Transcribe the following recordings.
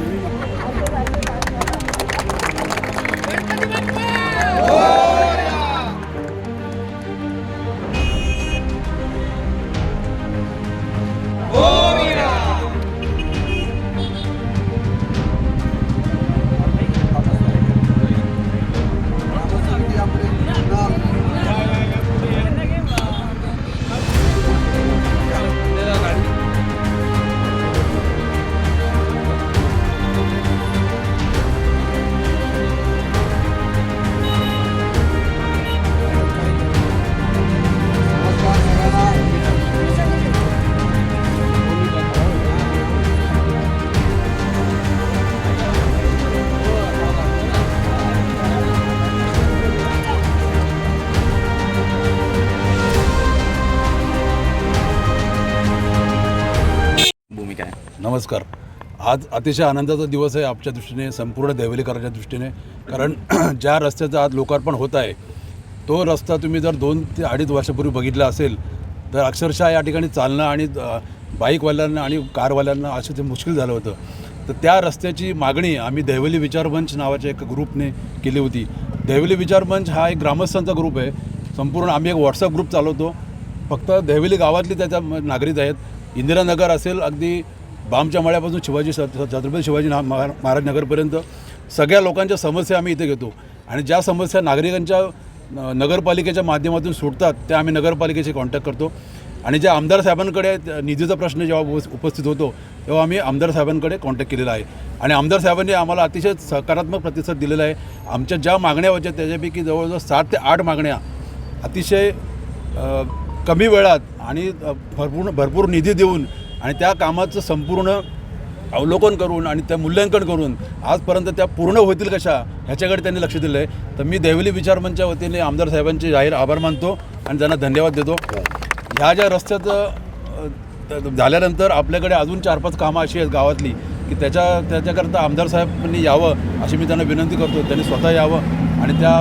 Amen. नमस्कार. आज अतिशय आनंदाचा दिवस आहे आमच्या दृष्टीने संपूर्ण देवलीकरांच्या दृष्टीने. कारण ज्या रस्त्याचं आज लोकार्पण होत आहे तो रस्ता तुम्ही जर दोन ते अडीच वर्षापूर्वी बघितला असेल तर अक्षरशः या ठिकाणी चालणं आणि बाईकवाल्यांना आणि कारवाल्यांना असं ते मुश्किल झालं होतं. तर त्या रस्त्याची मागणी आम्ही दैवली विचारमंच नावाच्या एका ग्रुपने केली होती. दैवली विचारमंच हा एक ग्रामस्थांचा ग्रुप आहे. संपूर्ण आम्ही एक व्हॉट्सअप ग्रुप चालवतो. फक्त दैवली गावातली त्याच्या नागरिक आहेत. इंदिरानगर असेल अगदी बामच्या मळ्यापासून शिवाजी छत्रपती शिवाजी ना- महा- महाराज नगरपर्यंत सगळ्या लोकांच्या समस्या आम्ही इथे घेतो. आणि ज्या समस्या नागरिकांच्या नगरपालिकेच्या माध्यमातून सुटतात त्या आम्ही नगरपालिकेशी कॉन्टॅक्ट करतो. आणि ज्या आमदार साहेबांकडे निधीचा प्रश्न जेव्हा उपस्थित होतो तेव्हा आम्ही आमदार साहेबांकडे कॉन्टॅक्ट केलेला आहे. आणि आमदार साहेबांनी आम्हाला अतिशय सकारात्मक प्रतिसाद दिलेला आहे. आमच्या ज्या मागण्या होत्या त्याच्यापैकी जवळजवळ सात ते आठ मागण्या अतिशय कमी वेळात आणि भरपूर भरपूर निधी देऊन आणि त्या कामाचं संपूर्ण अवलोकन करून आणि त्या मूल्यांकन करून आजपर्यंत त्या पूर्ण होतील कशा ह्याच्याकडे त्यांनी लक्ष दिलं आहे तर मी देवली विचारमंच्या वतीने आमदार साहेबांचे जाहीर आभार मानतो आणि त्यांना धन्यवाद देतो. ह्या ज्या रस्त्याचं झाल्यानंतर आपल्याकडे अजून चार पाच कामं अशी आहेत गावातली की त्याच्या त्याच्याकरता आमदार साहेबांनी यावं अशी मी त्यांना विनंती करतो. त्यांनी स्वतः यावं आणि त्या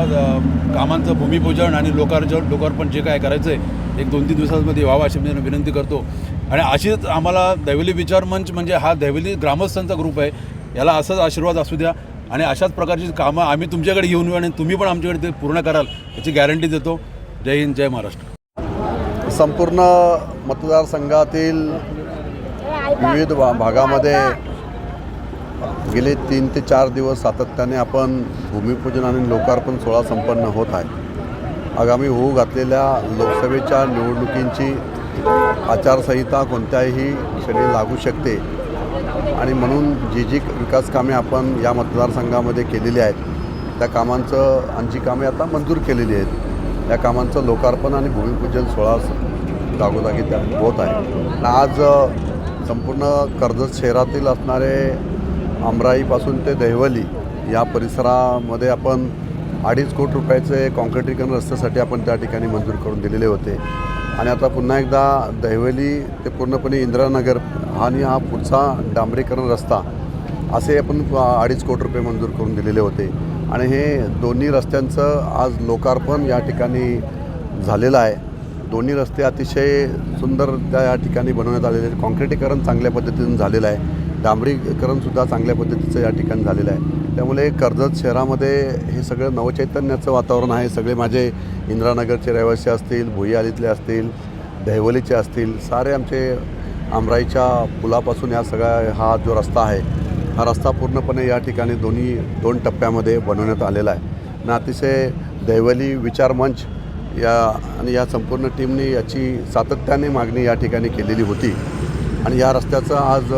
कामांचं भूमिपूजन आणि लोकार्जन लोकार्पण जे काय करायचं आहे एक दोन तीन दिवसांमध्ये व्हावं अशी मी त्यांना विनंती करतो. आणि अशीच आम्हाला दैवली विचार मंच म्हणजे हा दैवली ग्रामस्थांचा ग्रुप आहे. याला असाच आशीर्वाद असू द्या. आणि अशाच प्रकारची कामं आम्ही तुमच्याकडे घेऊन येऊ आणि तुम्ही पण आमच्याकडे ते पूर्ण कराल याची गॅरंटी देतो. जय हिंद जय महाराष्ट्र. संपूर्ण मतदारसंघातील विविध भा भागामध्ये गेले तीन ते चार दिवस सातत्याने आपण भूमिपूजन आणि लोकार्पण सोहळा संपन्न होत आहे. आगामी होऊ घातलेल्या लोकसभेच्या निवडणुकींची आचारसंहिता कोणत्याही क्षणी लागू शकते. आणि म्हणून जी जी विकास कामे आपण या मतदारसंघामध्ये केलेली आहेत त्या कामांचं आणि जी कामे आता मंजूर केलेली आहेत. या कामांचं लोकार्पण आणि भूमिपूजन सोहळा जागोजागी त्या होत आहे. आज संपूर्ण कर्जत शहरातील असणारे अमराईपासून ते दहिवली या परिसरामध्ये आपण अडीच कोटी रुपयाचे कॉन्क्रिटीकरण रस्त्यासाठी आपण त्या ठिकाणी मंजूर करून दिलेले होते. आणि आता पुन्हा एकदा दहिवली ते पूर्णपणे इंदिरानगर आणि हा पुढचा डांबरीकरण रस्ता असे आपण अडीच कोटी रुपये मंजूर करून दिलेले होते. आणि हे दोन्ही रस्त्यांचं आज लोकार्पण या ठिकाणी झालेलं आहे. दोन्ही रस्ते अतिशय सुंदर त्या या ठिकाणी बनवण्यात आलेले आहेत. कॉन्क्रिटीकरण चांगल्या पद्धतीनं झालेलं आहे. डांबरीकरणसुद्धा चांगल्या पद्धतीचं या ठिकाणी झालेलं आहे. त्यामुळे कर्जत शहरामध्ये हे सगळं नवचैतन्याचं वातावरण आहे. सगळे माझे इंदिरानगरचे रहिवासी असतील भुईआलीतले असतील दहिवलीचे असतील सारे आमचे आमराईच्या पुलापासून या सगळ्या हा जो रस्ता आहे हा रस्ता पूर्णपणे या ठिकाणी दोन्ही दोन टप्प्यामध्ये बनवण्यात आलेला आहे. ना अतिशय दैवली विचार मंच या आणि या संपूर्ण टीमने याची सातत्याने मागणी या ठिकाणी केलेली होती. आणि या रस्त्याचं आज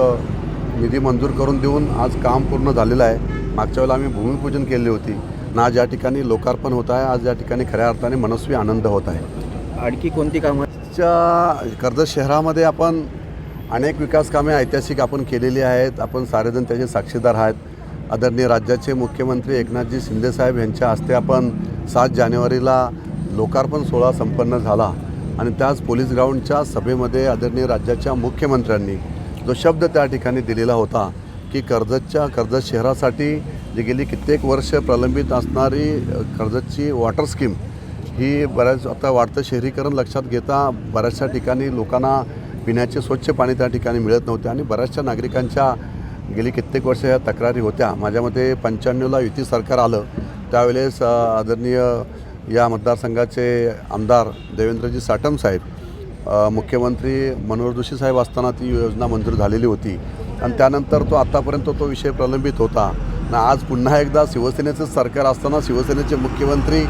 निधी मंजूर करून देऊन आज काम पूर्ण झालेलं आहे. मागच्या वेळेला आम्ही भूमिपूजन केली होती. आणि आज या ठिकाणी लोकार्पण होत आहे. आज या ठिकाणी खऱ्या अर्थाने मनस्वी आनंद होत आहे. आणखी कोणती कामं? च्या कर्जत शहरामध्ये आपण अनेक विकास कामे ऐतिहासिक आपण केलेली आहेत. आपण सारेजण त्याचे साक्षीदार आहेत. आदरणीय राज्याचे मुख्यमंत्री एकनाथजी शिंदेसाहेब यांच्या हस्ते आपण सात जानेवारीला लोकार्पण सोहळा संपन्न झाला. आणि त्याच पोलीस ग्राउंडच्या सभेमध्ये आदरणीय राज्याच्या मुख्यमंत्र्यांनी जो शब्द त्या ठिकाणी दिलेला होता की कर्जतच्या कर्जत शहरासाठी जी गेली कित्येक वर्ष प्रलंबित असणारी कर्जतची वॉटर स्कीम ही बऱ्याच आता वाढतं शहरीकरण लक्षात घेता बऱ्याचशा ठिकाणी लोकांना पिण्याचे स्वच्छ पाणी त्या ठिकाणी मिळत नव्हते आणि बऱ्याचशा नागरिकांच्या गेली कित्येक वर्ष ह्या तक्रारी होत्या. माझ्या मते पंच्याण्णवला युती सरकार आलं त्यावेळेस आदरणीय या मतदारसंघाचे आमदार देवेंद्रजी साटम साहेब मुख्यमंत्री मनोहर जोशी साहेब असताना ती योजना मंजूर झालेली होती. आणि त्यानंतर तो आत्तापर्यंत तो विषय प्रलंबित होता. आणि आज पुन्हा एकदा शिवसेनेचं सरकार असताना शिवसेनेचे मुख्यमंत्री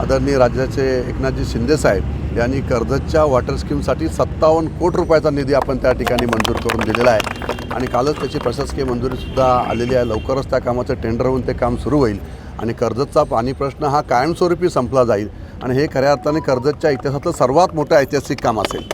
आदरणीय राज्याचे एकनाथजी शिंदेसाहेब यांनी कर्जतच्या वॉटर स्कीमसाठी सत्तावन्न कोटी रुपयाचा निधी आपण त्या ठिकाणी मंजूर करून दिलेला आहे. आणि कालच त्याची प्रशासकीय मंजुरीसुद्धा आलेली आहे. लवकरच त्या कामाचं टेंडर होऊन ते काम सुरू होईल. आणि कर्जतचा पाणी प्रश्न हा कायमस्वरूपी संपला जाईल. आणि हे खऱ्या अर्थाने कर्जतच्या इतिहासातलं सर्वात मोठं ऐतिहासिक काम असेल.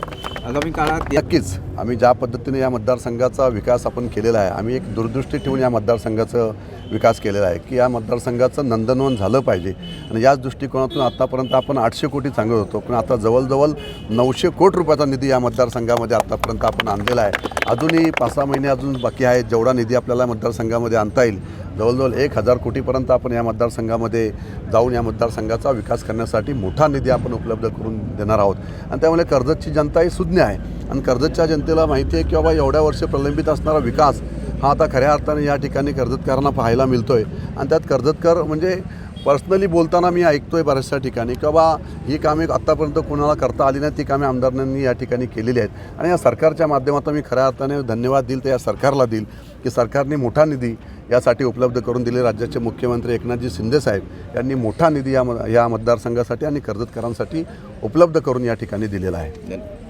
आगामी काळात नक्कीच. आम्ही ज्या पद्धतीने या मतदारसंघाचा विकास आपण केलेला आहे आम्ही एक दूरदृष्टी ठेवून या मतदारसंघाचं विकास केलेला आहे की या मतदारसंघाचं नंदनवन झालं पाहिजे. आणि याच दृष्टिकोनातून आत्तापर्यंत आपण आठशे कोटी सांगत होतो पण आता जवळजवळ नऊशे कोटी रुपयाचा निधी या मतदारसंघामध्ये आत्तापर्यंत आपण आणलेला आहे. अजूनही पाच सहा महिने अजून बाकी आहेत जेवढा निधी आपल्याला मतदारसंघामध्ये आणता येईल जवळजवळ एक हजार कोटीपर्यंत आपण या मतदारसंघामध्ये जाऊन या मतदारसंघाचा विकास करण्यासाठी मोठा निधी आपण उपलब्ध करून देणार आहोत. आणि त्यामुळे कर्जतची जनता ही सुज्ञ आहे. आणि कर्जतच्या जनतेला माहिती आहे की बाबा एवढ्या वर्ष प्रलंबित असणारा विकास हा आता खऱ्या अर्थाने या ठिकाणी कर्जतकरांना पाहायला मिळतो आहे आणि त्यात कर्जतकर म्हणजे पर्सनली बोलताना मी ऐकतो आहे बऱ्याचशा ठिकाणी की बाबा ही कामे आत्तापर्यंत कोणाला करता आली नाही ती कामे आमदारांनी या ठिकाणी केलेली आहेत. आणि या सरकारच्या माध्यमातून मी खऱ्या अर्थाने धन्यवाद देईल तर या सरकारला देईल की सरकारने मोठा निधी यासाठी उपलब्ध करून दिले. राज्याचे मुख्यमंत्री एकनाथजी शिंदेसाहेब यांनी मोठा निधी या म या मतदारसंघासाठी आणि कर्जतकरांसाठी उपलब्ध करून या ठिकाणी दिलेला आहे.